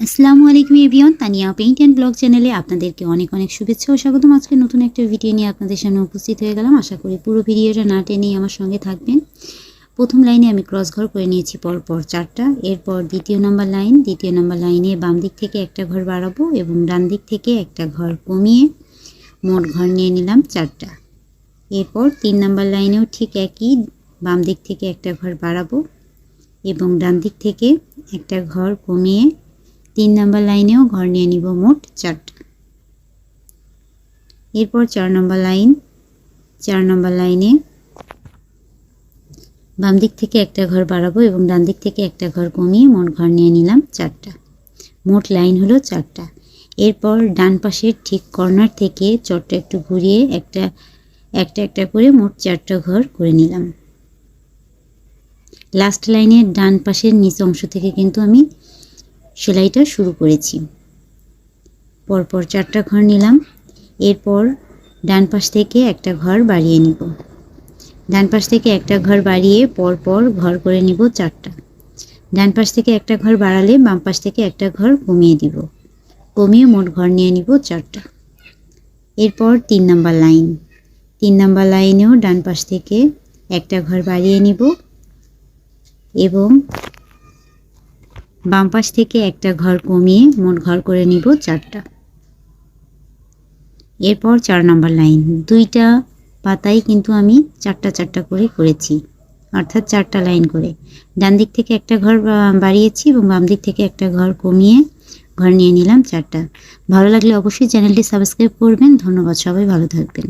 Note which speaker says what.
Speaker 1: আসসালামু আলাইকুম এভিয়ন তানিয়া পেইন্ট অ্যান্ড ব্লগ চ্যানেলে আপনাদেরকে অনেক অনেক শুভেচ্ছা ও স্বাগতম। আজকে নতুন একটা ভিডিও নিয়ে আপনাদের সামনে উপস্থিত হয়ে গেলাম। আশা করি পুরো ভিডিওটা না টেনে আমার সঙ্গে থাকবেন। প্রথম লাইনে আমি ক্রস ঘর করে নিয়েছি পর পর চারটা। এরপর দ্বিতীয় নম্বর লাইন দ্বিতীয় নম্বর লাইনে বাম দিক থেকে একটা ঘর বাড়াবো এবং ডান দিক থেকে একটা ঘর কমিয়ে মোট ঘর নিয়ে নিলাম চারটা। এরপর তিন নম্বর লাইনেও ঠিক একই, বাম দিক থেকে একটা ঘর বাড়াবো এবং ডান দিক থেকে একটা ঘর কমিয়ে তিন নম্বর লাইনেও ঘর নিয়ে নিব মোট চারটা। এরপর চার নম্বর লাইন, চার নম্বর লাইনে বাম দিক থেকে একটা ঘর বাড়াবো এবং ডান দিক থেকে একটা ঘর কমিয়ে মোট ঘর নিয়ে নিলাম চারটা। মোট লাইন হলো চারটা। এরপর ডান পাশের ঠিক কর্নার থেকে চটটা একটু ঘুরিয়ে একটা একটা একটা করে মোট চারটা ঘর করে নিলাম। লাস্ট লাইনের ডান পাশের নিচ অংশ থেকে কিন্তু আমি সেলাইটা শুরু করেছি। পরপর চারটা ঘর নিলাম। এরপর ডান পাশ থেকে একটা ঘর বাড়িয়ে নিব। ডান পাশ থেকে একটা ঘর বাড়িয়ে পরপর ঘর করে নিব চারটা। ডান পাশ থেকে একটা ঘর বাড়ালে বাম পাশ থেকে একটা ঘর কমিয়ে দিব। কমিয়ে মোট ঘর নিয়ে নিব চারটা। এরপর তিন নাম্বার লাইন। তিন নাম্বার লাইনেও ডান পাশ থেকে একটা ঘর বাড়িয়ে নিব এবং বাম পাশ থেকে একটা ঘর কমিয়ে মোট ঘর করে নিব চারটা। এরপর চার নম্বর লাইন, দুইটা পাতাই কিন্তু আমি চারটা চারটা করে করেছি, অর্থাৎ চারটা লাইন করে। ডান দিক থেকে একটা ঘর বাড়িয়েছি এবং বাম দিক থেকে একটা ঘর কমিয়ে ঘর নিয়ে নিলাম চারটা। ভালো লাগলে অবশ্যই চ্যানেলটি সাবস্ক্রাইব করবেন। ধন্যবাদ সবাই, ভালো থাকবেন।